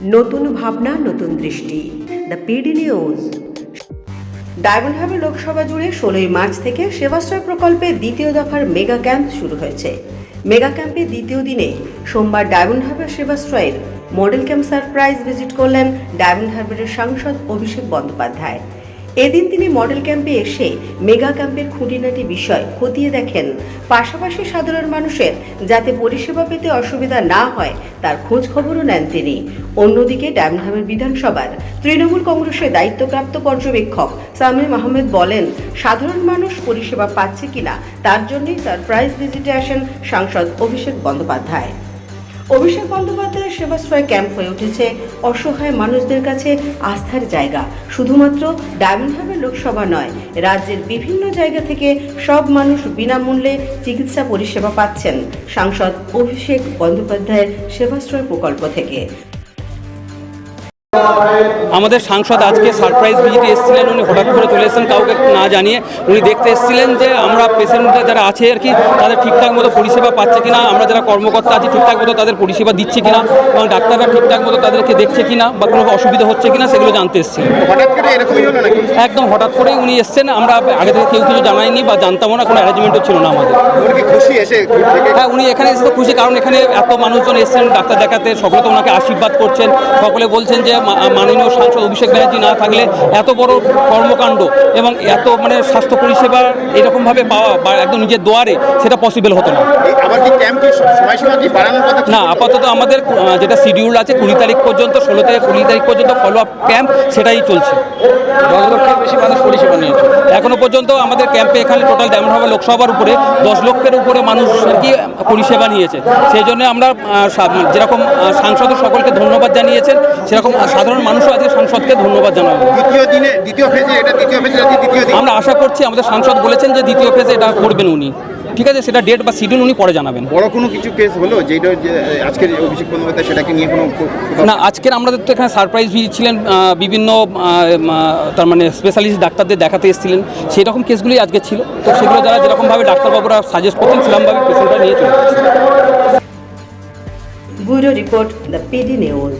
নতুন ভাবনা, নতুন দৃষ্টি। The PD news Diamond Harbour Loksabha জুড়ে ষোলোই মার্চ থেকে সেবাশ্রয় প্রকল্পে দ্বিতীয় দফার মেগা ক্যাম্প শুরু হয়েছে। মেগা ক্যাম্পে দ্বিতীয় দিনে সোমবার ডায়মন্ড হারবার সেবাশ্রয়ের মডেল ক্যাম্প সারপ্রাইজ ভিজিট করলেন ডায়মন্ড হারবারের সাংসদ অভিষেক বন্দ্যোপাধ্যায়। এদিন তিনি মডেল ক্যাম্পে এসে মেগা ক্যাম্পের খুঁটিনাটি বিষয় খতিয়ে দেখেন। পাশাপাশি সাধারণ মানুষের যাতে পরিষেবা পেতে অসুবিধা না হয়, তার খোঁজ খবরও নেন তিনি। অন্যদিকে ডায়মন্ডহামের বিধানসভার তৃণমূল কংগ্রেসের দায়িত্বপ্রাপ্ত পর্যবেক্ষক সামিম আহমেদ বলেন, সাধারণ মানুষ পরিষেবা পাচ্ছে কিনা, তার জন্যই সারপ্রাইজ ভিজিটে আসেন সাংসদ অভিষেক বন্দ্যোপাধ্যায়। অভিষেক বন্দ্যোপাধ্যায়ের সেবাশ্রয় ক্যাম্প হয়ে উঠেছে অসহায় মানুষদের কাছে আস্থার জায়গা। শুধুমাত্র ডায়মন্ড লোকসভা নয়, রাজ্যের বিভিন্ন জায়গা থেকে সব মানুষ বিনামূল্যে চিকিৎসা পরিষেবা পাচ্ছেন। সাংসদ অভিষেক বন্দ্যোপাধ্যায়ের সেবাশ্রয় প্রকল্প থেকে। আমাদের সাংসদ আজকে সারপ্রাইজ ভিজিটে এসেছিলেন উনি হঠাৎ করে চলে এসেছেন কাউকে না জানিয়ে উনি দেখতে এসেছিলেন যে আমরা পেশেন্টরা যারা আছে আর কি তাদের ঠিকঠাক মতো পরিষেবা পাচ্ছে কিনা আমরা যারা কর্মকর্তা আছি ঠিকঠাক মতো তাদের পরিষেবা দিচ্ছে কিনা এবং ডাক্তাররা ঠিকঠাক মতো তাদেরকে দেখছে কিনা বা কোনো অসুবিধা হচ্ছে কিনা সেগুলো জানতে এসেছিলেন। হঠাৎ করে এরকমই হলো নাকি? একদম হঠাৎ করেই উনি এসেছেন আমরা আগে থেকে কেউ কিছু জানাইনি বা জানতামও না কোনো অ্যারেঞ্জমেন্টও ছিল না আমাদের। খুশি এসে হ্যাঁ উনি এখানে এসে তো খুশি কারণ এখানে এত মানুষজন এসেছেন ডাক্তার দেখাতে সকলে তো ওনাকে আশীর্বাদ করছেন সকলে বলছেন যে মাননীয় সাংসদ অভিষেক ব্যানার্জি না থাকলে এত বড় কর্মকাণ্ড এবং এত মানে স্বাস্থ্য পরিষেবা এরকমভাবে পাওয়া বা একদম নিজের দোয়ারে সেটা পসিবল হতো না। এই আবার কি ক্যাম্প কি সময়সীমা কি বাড়ানোর কথা কি না আপাতত আমাদের যেটা শিডিউল আছে কুড়ি তারিখ পর্যন্ত ষোলো থেকে কুড়ি তারিখ পর্যন্ত ফলো আপ ক্যাম্প সেটাই চলছে। দশ লক্ষের বেশি মানুষ পরিষেবা নিয়েছে। এখনও পর্যন্ত আমাদের ক্যাম্পে এখানে টোটাল ডায়মন্ড হারবার লোকসভার উপরে দশ লক্ষের উপরে মানুষ আর কি পরিষেবা নিয়েছে। সেই জন্য আমরা যেরকম সাংসদ সকলকে ধন্যবাদ জানিয়েছেন সেরকম সাধারণ মানুষও আজকে সাংসদকে ধন্যবাদ জানাব। দ্বিতীয় দিনে দ্বিতীয় ফেজে এটা দ্বিতীয় ফেজে দ্বিতীয় দিন। আমরা আশা করছি আমাদের সাংসদ বলেছেন যে দ্বিতীয় ফেজে এটা করবেন উনি। ঠিক আছে সেটা ডেট বা শিডিউল উনি পরে জানাবেন। বড় কোনো কিছু কেস হলো যেটা আজকের অভিষেক বন্দ্যোপাধ্যায় সেটাকে নিয়ে কোনো না আজকের আমাদের তো এখানে সারপ্রাইজ ভিজিট ছিলেন বিভিন্ন তার মানে স্পেশালিস্ট ডাক্তারদের দেখাতে এসেছিলেন। সেই রকম কেসগুলোই আজকে ছিল। তো সেগুলো যারা যেরকমভাবে ডাক্তারবাবুরা সাজেস্ট করতেন সেরকমভাবে পেশেন্টরা নিয়ে চলে bureau report the PD news.